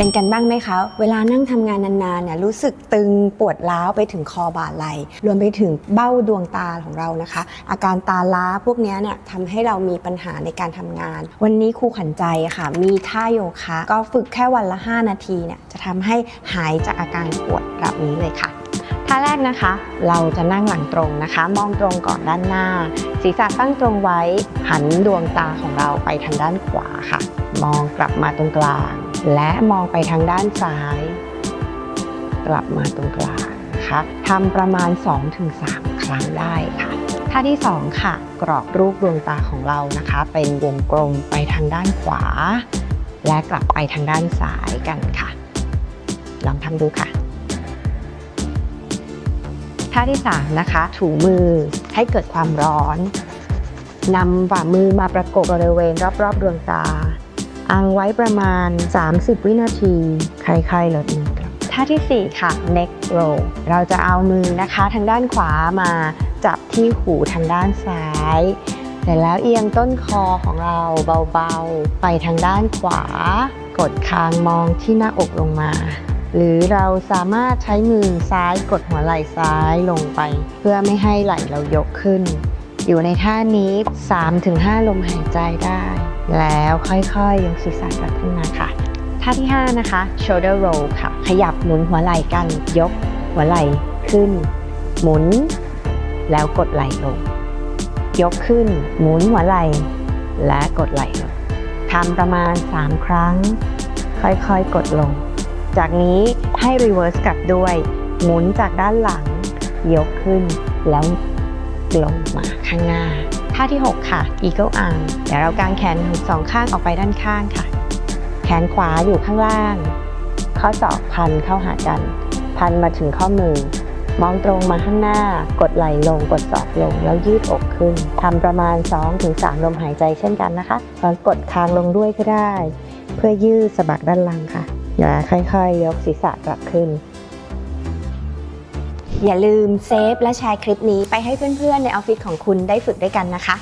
เป็นกันบ้างไหมคะ เวลานั่งทำงานนานๆเนี่ยรู้สึกตึงปวดร้าวไปถึงคอบ่าไหลรวมไปถึงเบ้าดวงตาของเรานะคะ อาการตาล้าพวกนี้เนี่ยทำให้เรามีปัญหาในการทำงาน วันนี้ครูขันใจค่ะ มีท่าโยคะ ก็ฝึกแค่วันละ 5 นาทีเนี่ยจะทำให้หายจากอาการปวดแบบนี้เลยค่ะ ท่าแรกนะคะ เราจะนั่งหลังตรงนะคะ มองตรงก่อนด้านหน้า ศีรษะตั้งตรงไว้ หันดวงตาของเราไปทางด้านขวาค่ะ มองกลับมาตรงกลาง และมองไปทางด้านซ้าย กลับมาตรงกลางนะคะทำประมาณ 2-3 ครั้งได้ค่ะท่าที่ 2 ค่ะ กรอบรูปดวงตาของเรานะคะ เป็นวงกลมไปทางด้านขวา และกลับไปทางด้านซ้ายกันค่ะ ลองทำดูค่ะ ท่าที่3นะคะ ถูมือให้เกิดความร้อนนำฝ่ามือมาประกบบริเวณรอบๆดวงตาอังไว้ประมาณ 30 วินาทีคลายๆลดมือกลับท่าทีสี่ 4 ค่ะ neck roll เราจะเอามือนะคะทางด้านขวามาจับที่หูทางด้านซ้ายเสร็จแล้วเอียงต้นคอของเราเบาๆ ไปทางด้านขวา กดคางมองที่หน้าอกลงมา หรือเราสามารถใช้มือซ้ายกดหัวไหล่ซ้ายลงไป เพื่อไม่ให้ไหล่เรายกขึ้น อยู่ในท่านี้ 3-5 ลมหายใจได้ แล้วค่อยๆยกศีรษะกลับขึ้นมาค่ะท่าที่ 5 นะคะ shoulder roll ค่ะ ขยับหมุนหัวไหล่กัน ยกหัวไหล่ขึ้น หมุน แล้วกดไหล่ลง ยกขึ้น หมุนหัวไหล่ และกดไหล่ลงทำประมาณ 3 ครั้ง ค่อยๆ กดลง จากนี้ให้ reverse กลับด้วย หมุนจากด้านหลัง ยกขึ้นแล้วลงมาข้างหน้า ท่าที่ 6 ค่ะ eagle arm เดี๋ยวเรากางแขนทั้งสองข้างออกไปด้านข้างค่ะ แขนขวาอยู่ข้างล่าง ข้อศอกพันเข้าหากัน พันมาถึงข้อมือ มองตรงมาข้างหน้า กดไหล่ลง กดศอกลง แล้วยืดอกขึ้นทำประมาณ 2-3 ลมหายใจเช่นกันนะคะลองกดคางลงด้วยก็ได้ เพื่อยืดสะบักด้านหลังค่ะ อย่าค่อยๆ ยกศีรษะกลับขึ้น อย่าลืมเซฟและแชร์คลิปนี้ไปให้เพื่อนๆ ในออฟฟิศของคุณได้ฝึกด้วยกันนะคะ